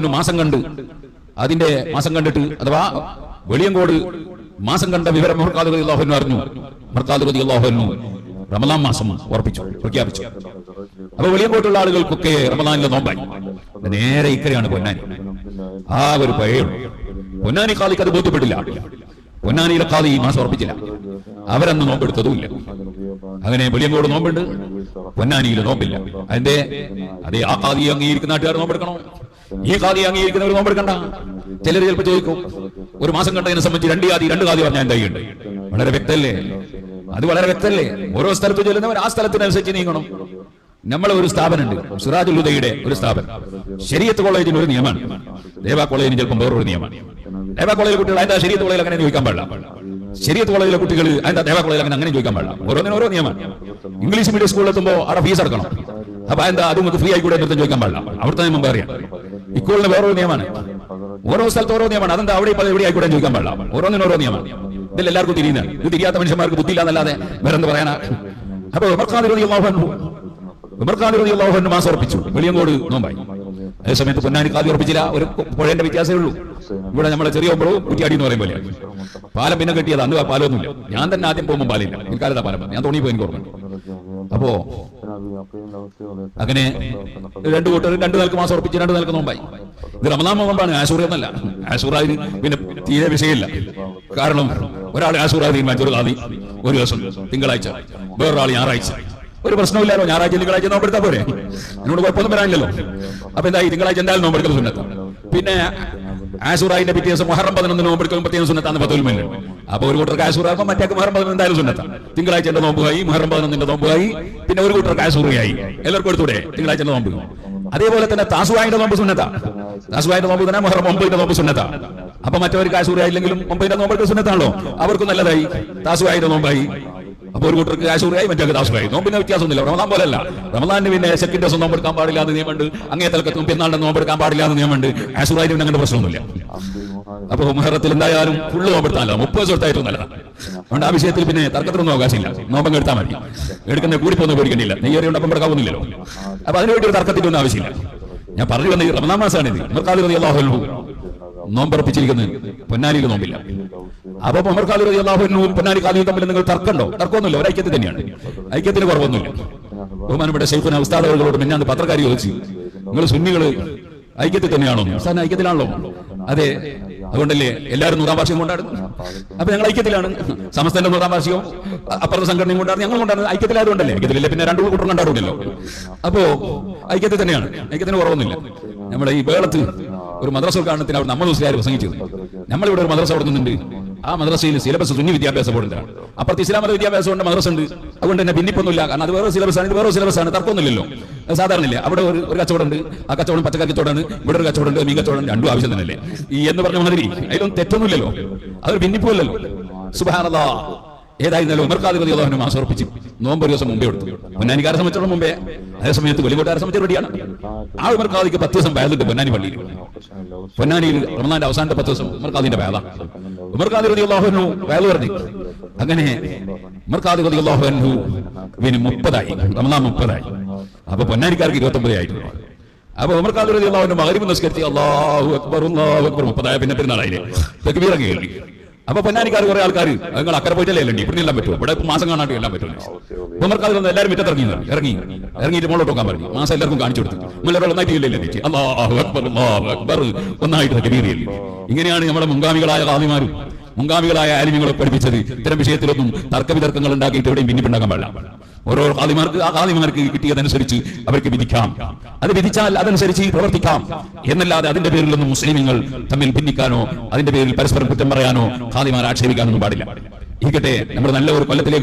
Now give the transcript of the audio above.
ഒന്ന് മാസം കണ്ട് അതിന്റെ മാസം കണ്ടിട്ട് അഥവാ വെളിയങ്കോട് മാസം കണ്ട വിവരം മുഹർക്കാദ് റതി അള്ളാഹുവിന് അറിഞ്ഞു. മുഹർക്കാദ് റതി റമലാൻ മാസം ഉറപ്പിച്ചു പ്രഖ്യാപിച്ചു. അപ്പൊ വെളിയങ്കോട്ടുള്ള ആളുകൾക്കൊക്കെ റമലാനിലെ നോമ്പായി. നേരെ ഇക്കരയാണ് പൊന്നാനി. ആ ഒരു പഴയ പൊന്നാനി കാലിക്ക് അത് ബോധ്യപ്പെട്ടില്ല. പൊന്നാനിയിലെ കാതി ഈ മാസം ഉറപ്പിച്ചില്ല. അവരന്ന് നോമ്പെടുത്തതുമില്ല അങ്ങനെ വെളിയങ്കോട് നോമ്പുണ്ട് പൊന്നാനിയിൽ നോമ്പില്ല. അതിന്റെ അതെ ആ കാതി അംഗീകരിക്കുന്ന നാട്ടുകാർ നോമ്പെടുക്കണോ? ഈ ഖാദി അംഗീകരിക്കുന്നവർ നോമ്പെടുക്കണ്ട. ചിലർ ചിലപ്പോൾ ചോദിക്കും ഒരു മാസം കണ്ടതിനെ സംബന്ധിച്ച് രണ്ട് ഖാദി രണ്ട് ഖാദി പറഞ്ഞാൽ എന്തായിട്ടുണ്ട് വളരെ വ്യക്തല്ലേ? അത് വളരെ വ്യക്തല്ലേ? ഓരോ സ്ഥലത്ത് ചെല്ലുന്നവർ ആ സ്ഥലത്തിനനുസരിച്ച് നീങ്ങണം. നമ്മളെ ഒരു സ്ഥാപനമുണ്ട് സിറാജുൽ ഉദയുടെ ഒരു സ്ഥാപനം. ശരീരത്ത് കോളേജിന് ഒരു നിയമമാണ്. ദേവാ കോളേജിന് ചിലപ്പം വേറൊരു നിയമമാണ്. ദേവാ കോളേജിലെ കുട്ടികൾ അതിന്റെ ശരീരത്ത് കോളേജിൽ അങ്ങനെ ചോദിക്കാൻ പാടില്ല. ശരീരത്ത് കോളേജിലെ കുട്ടികൾ അതിന്റെ ദേവാ കോളേജിൽ അങ്ങനെ അങ്ങനെ ചോദിക്കാൻ പാടില്ല. ഓരോന്നിനും ഓരോ നിയമമാണ്. ഇംഗ്ലീഷ് മീഡിയം സ്കൂളിൽ എത്തുമ്പോൾ അവിടെ ഫീസ് അടക്കണം. അപ്പൊ എന്താ അതും ഫ്രീ ആയിക്കൂടെ എന്നിട്ട് ചോദിക്കാൻ പാടില്ല. അവിടുത്തെ നിയമം പറയാം ഇക്കോളിന് വേറൊരു നിയമമാണ്. ഓരോ സ്ഥലത്ത് ഓരോ നിയമമാണ്. അതെന്താ? അവിടെ ഇപ്പോൾ എവിടെ ആയിക്കൂടെ ചോദിക്കാൻ പാടില്ല. ഓരോന്നിനും ഓരോ നിയമമാണ്. ഇതിൽ എല്ലാവർക്കും തിരിയുന്നതാണ്. ഇത് തിരിയാത്ത മനുഷ്യന്മാർക്ക് ബുദ്ധി ഇല്ലാന്നല്ലാതെ വേറെ എന്ത് പറയാനാ? അപ്പൊ ഉമർഖാൻ മാസം ഉറപ്പിച്ചു. വെളിയങ്കോട് നോമ്പായി. അതേ സമയത്ത് പൊന്നാനി കാതി ഉറപ്പിച്ചില്ല. ഒരു പുഴേന്റെ വ്യത്യാസമേ ഉള്ളൂ. ഇവിടെ നമ്മളെ ചെറിയ ഒമ്പളവും കുറ്റിയാടി എന്ന് പറയും പോലെ. പാലം പിന്നെ കെട്ടിയത്. അന്ന് പാലമൊന്നുമില്ല ഞാൻ തന്നെ ആദ്യം പോകുമ്പോൾ പാലില്ല. എനിക്കാലത്താ പാലം. ഞാൻ തോണി പോയി എനിക്ക് ഓർമ്മ അപ്പോ അങ്ങനെ രണ്ട് കൂട്ടർ രണ്ടു നേർക്ക് മാസം ഉറപ്പിച്ച് രണ്ട് നേർക്ക് നോമ്പായി. ഇത് റമദാൻ നോമ്പാണ് ആശൂർ എന്നല്ല. ആശൂറായി പിന്നെ തീരെ വിഷയമില്ല. കാരണം ഒരാൾ ആശൂറായി തീരുമാനിച്ചു ഒരു കാതി ഒരു ദിവസം തിങ്കളാഴ്ച വേറൊരാൾ ഞായറാഴ്ച. ഒരു പ്രശ്നമില്ലല്ലോ ഞായറാഴ്ച തിങ്കളാഴ്ച നോമ്പെടുത്താൽ പോരെ? എന്നോട് കുഴപ്പമൊന്നും വരാനില്ലല്ലോ. അപ്പൊ എന്തായി? തിങ്കളാഴ്ച എന്തായാലും നോമ്പെടുക്കുന്നത് പിന്നെ ആശൂറായിന്റെ പിറ്റേ ദിവസം മുഹറം പതിനൊന്ന് നോമ്പെടുക്കലും പ്രത്യേകം സുന്നത്താന്ന് പത്തോലുമില്ല അപ്പൊ ഒരു കൂട്ടർക്ക് ആശൂറാകുമ്പോൾ മറ്റേക്ക് മുഹറം പതിനൊന്ന് എന്തായാലും സുന്നത്ത. തിങ്കളാഴ്ച എന്റെ നോമ്പുകായി മുഹറം പതിനൊന്നിന്റെ നോമ്പുകായി പിന്നെ ഒരു കൂട്ടർക്ക് ആശുറയായി എല്ലാവർക്കും എടുത്തൂടെ തിങ്കളാഴ്ച നോമ്പ്. അതേപോലെ തന്നെ താസുവായിന്റെ നോമ്പ് സുന്നത്ത. താസുവായിന്റെ നോമ്പ് തന്നെ മുഹറം ഒമ്പതിന്റെ നോമ്പ് സുന്നത്ത. അപ്പൊ മറ്റവർക്ക് ആശൂറയായില്ലെങ്കിലും ഒമ്പതിന്റെ നോമ്പെടുക്കൽ സുന്നത്താണല്ലോ. അവർക്കും നല്ലതായി. താസുവായിന്റെ നോമ്പായി. അപ്പൊ ഒരു കൂട്ടർക്ക് ആശുറായി മറ്റേ ദാസുറായി നോമ്പിന് വ്യത്യാസമൊന്നുമില്ല. റമദാൻ പോലല്ല. റമദാനിന് പിന്നെ സെക്കൻഡ് ദിവസം നോമ്പെടുക്കാൻ പാടില്ല എന്ന് നിയമമുണ്ട്. അങ്ങേ തലക്കത്തും പെരുന്നാളിന്റെ നോമ്പെടുക്കാൻ പാടില്ല എന്ന് നിയമമുണ്ട്. ആശുറായി പിന്നെ അങ്ങനെ പ്രശ്നമൊന്നുമില്ല. അപ്പൊ മുഹറത്തിൽ എന്തായാലും ഫുള്ള് നോമ്പെടുത്താലോ മുപ്പത് ദിവസം എടുത്തായിട്ടും നല്ലതാണ്. അതുകൊണ്ട് ആ വിഷയത്തിൽ പിന്നെ തർക്കത്തിനൊന്നും അവകാശമില്ല. നോമ്പം എടുത്താൽ മതി. എടുക്കുന്ന കൂടി പോകുന്ന പേടിക്കണ്ടില്ല നെയ്യേറി കൊണ്ട് അപ്പം എടുക്കാവുന്നില്ലല്ലോ അപ്പൊ അതിനുവേണ്ടി ഒരു തർക്കത്തിനൊന്നും ആവശ്യമില്ല. ഞാൻ പറഞ്ഞു വന്ന ഈ റമദാൻ മാസമാണ് ഇത് നോമ്പറപ്പിച്ചിരിക്കുന്നത് പൊന്നാനിയിൽ നോമ്പില്ല. അപ്പൊ ഉമർഖാദി റതി അള്ളാഹുവിനും പൊന്നാനി ഖാലിയും തമ്മിൽ നിങ്ങൾ തർക്കമുണ്ടോ തർക്കമൊന്നുമില്ല. ഒരു ഐക്യത്തിൽ തന്നെയാണ്. ഐക്യത്തിന് കുറവൊന്നുമില്ല. ബഹുമാനപ്പെട്ട ഷെയ്ഖുന ഉസ്താദുകളോട് മിന്നാന്ന് പത്രക്കാരി ചോദിച്ചു. നിങ്ങൾ സുന്നികൾ ഐക്യത്തിൽ തന്നെയാണോ? ഉസ്താദിന് ഐക്യത്തിലാണല്ലോ. അതെ അതുകൊണ്ടല്ലേ എല്ലാവരും നൂറാം വാർഷികം കൊണ്ടാടുന്നു അപ്പൊ ഞങ്ങൾ ഐക്യത്തിലാണ്. സമസ്തന്റെ നൂറാം വാർഷികം അപ്പുറത്തെ സംഘടന കൊണ്ടാണ് ഞങ്ങൾ കൊണ്ടാണ് ഐക്യത്തിലായതുകൊണ്ടല്ലേ ഐക്യത്തിലില്ല? പിന്നെ രണ്ടു കൂട്ടം കണ്ടാറില്ലല്ലോ അപ്പോ ഐക്യത്തിൽ തന്നെയാണ്. ഐക്യത്തിന് കുറവൊന്നുമില്ല. നമ്മുടെ ഈ വേളത്ത് ഒരു മദ്രസ ഉദ്ഘാടനത്തിന് അവർ നമ്മൾ മുസ്ലിയാർ പ്രസംഗിച്ചത് നമ്മളിവിടെ ഒരു മദ്രസ കൊടുക്കുന്നുണ്ട് ആ മദ്രസയിൽ സിലബസ് സുന്നി വിദ്യാഭ്യാസ ബോർഡിലാണ് അപ്പുറത്ത് ഇസ്ലാം മത വിദ്യാഭ്യാസം ഉണ്ട് മദ്രസ ഉണ്ട്. അതുകൊണ്ട് തന്നെ ഭിന്നിപ്പൊന്നുമില്ല. കാരണം അത് വേറെ സിലബസ് ആണ് ഇത് വേറെ സിലബസ് ആണ്. തർക്കമൊന്നുമില്ലല്ലോ. സാധാരണ ഇല്ല? അവിടെ ഒരു ഒരു കച്ചവടം ഉണ്ട്. ആ കച്ചവടം പച്ചക്കറി ഇവിടെ ഒരു കച്ചവടം ഉണ്ട് മീൻ കച്ചവടം രണ്ടും ആവശ്യം തന്നെയല്ലേ ഈ എന്ന് പറഞ്ഞ മാതിരി അതിലൊന്നും തെറ്റൊന്നുമില്ലല്ലോ. അതൊരു ഭിന്നിപ്പല്ലല്ലോ സുബാനല്ലാ ഏതായിരുന്നാലും ഉമർക്കാധിപതി അദ്ദേഹം അള്ളാഹുവിനെ മാസം നോമ്പ് ഒരു ദിവസം മുമ്പേ എടുത്തു പൊന്നാനിക്കാരെ സംബന്ധിച്ചോളം മുമ്പേ. അതേ സമയത്ത് വെളികോട്ടുകാരെ സംബന്ധിച്ച് റെഡിയാണ്. ആ ഉമർക്കാദിക്ക് പത്ത് ദിവസം വയലുണ്ട് പൊന്നാനി പള്ളിയിൽ. പൊന്നാനിയിൽ റമദാന്റെ അവസാനത്തെ പത്ത് ദിവസം വേല ഉമർക്കാദി അങ്ങനെ മുപ്പതായി. റമദാൻ മുപ്പതായി. അപ്പൊ പൊന്നാനിക്കാർക്ക് ഇരുപത്തി ഒമ്പതേ ആയിട്ടുള്ളൂ അപ്പൊ ഉമർക്കാദി റതി അള്ളാഹുവിന്റെ മകരിവ് നിസ്കരിച്ച് അള്ളാഹു അക്ബർ അള്ളാഹു അക്ബർ മുപ്പതായ പിന്നെ പെരുന്നാളായില്ലേ? തെക്കുബീറങ്ങി കേൾവി. അപ്പൊ പൊന്നാനിക്കാർ കുറെ ആൾക്കാർ നിങ്ങൾ അക്കരെ പോയിട്ടല്ലേ അല്ലേ? ഇവിടെ എല്ലാം പറ്റുമോ? ഇവിടെ ഇപ്പൊ മാസം കാണാണ്ട് എല്ലാം പറ്റും ഉമർക്കാദി വന്ന് എല്ലാവരും മുറ്റത്ത് ഇറങ്ങി ഇറങ്ങി. ഇറങ്ങിയിട്ട് മോളോട്ട് നോക്കാൻ പറഞ്ഞു. മാസം എല്ലാവർക്കും കാണിച്ചു കൊടുത്തു. മുല്ലൊരാൾ ഒന്നായിട്ട് ഇല്ലല്ലേ അള്ളാഹു അക്ബർ അള്ളാഹ് അക്ബർ. ഒന്നായിട്ട് ഇങ്ങനെയാണ് നമ്മുടെ മുൻഗാമികളായ കാമിമാരും മുൻഗാമികളായ ആലിമ്യങ്ങളെ പഠിപ്പിച്ചത് ഇത്തരം വിഷയത്തിലൊന്നും തർക്കവിതർക്കങ്ങൾ ഉണ്ടാക്കിയിട്ട് എവിടെയും ഭിന്നിപ്പുണ്ടാക്കാൻ പാടില്ല. ഓരോ കാലിമാർക്ക് ആ കാലിമാർക്ക് കിട്ടിയതനുസരിച്ച് അവർക്ക് വിധിക്കാം. അത് വിധിച്ചാൽ അതനുസരിച്ച് പ്രവർത്തിക്കാം. എന്നല്ലാതെ അതിന്റെ പേരിലൊന്നും മുസ്ലിമുകൾ തമ്മിൽ ഭിന്നിക്കാനോ അതിന്റെ പേരിൽ പരസ്പരം കുറ്റം പറയാനോ ഖാദിമാർ ആക്ഷേപിക്കാനൊന്നും പാടില്ല. ഇരിക്കട്ടെ നമ്മുടെ നല്ല ഒരു കൊല്ലത്തിലേക്ക്